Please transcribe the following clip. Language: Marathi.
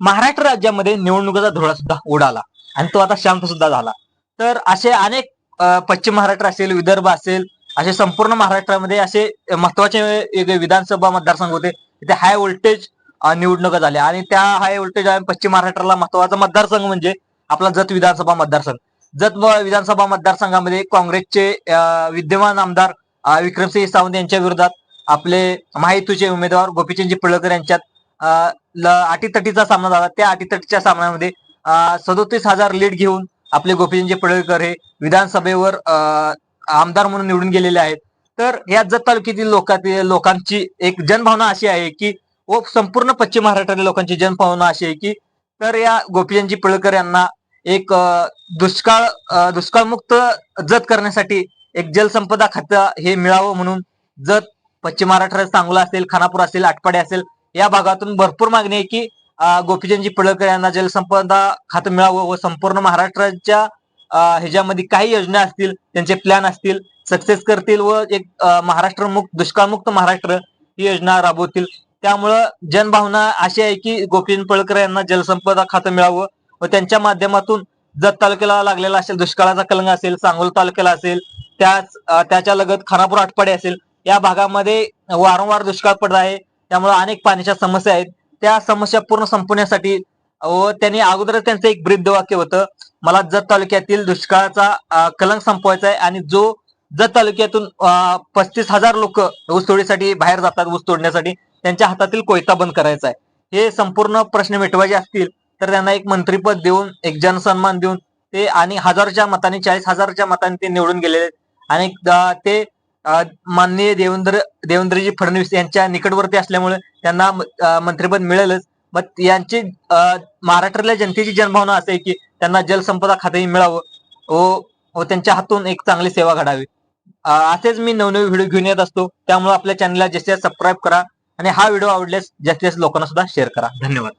महाराष्ट्र राज्यामध्ये निवडणुकीचा धुळा सुद्धा उडाला. आणि तो आता शांत सुद्धा झाला. तर असे अनेक पश्चिम महाराष्ट्र असेल विदर्भ असेल असे संपूर्ण महाराष्ट्रामध्ये असे महत्त्वाचे विधानसभा मतदारसंघ होते. तिथे हाय व्होल्टेज निवडणुका झाल्या. आणि त्या हाय व्होल्टेज पश्चिम महाराष्ट्राला महत्त्वाचा मतदारसंघ म्हणजे आपला जत विधानसभा मतदारसंघ. जत विधानसभा मतदारसंघामध्ये काँग्रेसचे विद्यमान आमदार विक्रमसिंह सावंत यांच्या विरोधात आपले महायुतीचे उमेदवार गोपीचंदजी पडळकर यांच्यात अटीतटीचा सामना झाला. त्या अटीतटीच्या सामन्यामध्ये सदोतीस हजार लीड घेऊन आपले गोपीचंद पडळकर हे विधानसभेवर आमदार म्हणून निवडून गेलेले आहेत. तर या जत तालुक्यातील लोकांतील लोकांची एक जनभावना अशी आहे की व संपूर्ण पश्चिम महाराष्ट्रातील लोकांची जनभावना अशी आहे की तर या गोपीचंदजी पळकर यांना एक दुष्काळ दुष्काळमुक्त जत करण्यासाठी एक जलसंपदा खातं हे मिळावं म्हणून जत पश्चिम महाराष्ट्रात सांगोला असेल खानापूर असेल आटपाडे असेल या भागातून भरपूर मागणी आहे की गोपीचंदजी पडळकर यांना जलसंपदा खातं मिळावं व संपूर्ण महाराष्ट्राच्या ह्याच्यामध्ये काही योजना असतील त्यांचे प्लॅन असतील सक्सेस करतील व एक महाराष्ट्रमुक्त महाराष्ट्र मुक्त दुष्काळमुक्त महाराष्ट्र ही योजना राबवतील. त्यामुळं जनभावना अशी आहे की गोपीचंद पळकर यांना जलसंपदा खातं मिळावं व त्यांच्या माध्यमातून जत तालुक्याला लागलेला असेल दुष्काळाचा कलंग असेल सांगोल तालुक्याला असेल त्याच त्याच्या लगत खानापूर आटपाडी असेल या भागामध्ये वारंवार दुष्काळ पडत आहे. त्यामुळे अनेक पाण्याच्या समस्या आहेत. त्या समस्या पूर्ण संपवण्यासाठी व त्यांनी अगोदरच त्यांचं एक ब्रीदवाक्य होतं. मला जत तालुक्यातील दुष्काळाचा कलंक संपवायचा आहे आणि जो जत तालुक्यातून पस्तीस हजार लोक ऊसतोडीसाठी बाहेर जातात ऊस तोडण्यासाठी त्यांच्या हातातील कोयता बंद करायचा आहे हे संपूर्ण प्रश्न मिटवायचे असतील तर त्यांना एक मंत्रीपद देऊन एक जनसन्मान देऊन ते आणि हजारच्या मताने चाळीस हजारच्या मताने ते निवडून गेलेले आहेत. आणि ते माननीय देवेंद्र देवेंद्रजी फडणवीस यांच्या निकटवर्ती असल्यामुळे त्यांना मंत्रिपद मिळेलच. मग यांची महाराष्ट्रातल्या जनतेची जनभावना असे आहे की त्यांना जलसंपदा खातेही मिळावं. व व त्यांच्या हातून एक चांगली सेवा घडावी. असेच मी नवनवे व्हिडिओ घेऊन येत असतो. त्यामुळे आपल्या चॅनलला जास्तीत जास्त सबस्क्राईब करा आणि हा व्हिडिओ आवडल्यास जास्तीत जास्त लोकांना सुद्धा शेअर करा. धन्यवाद.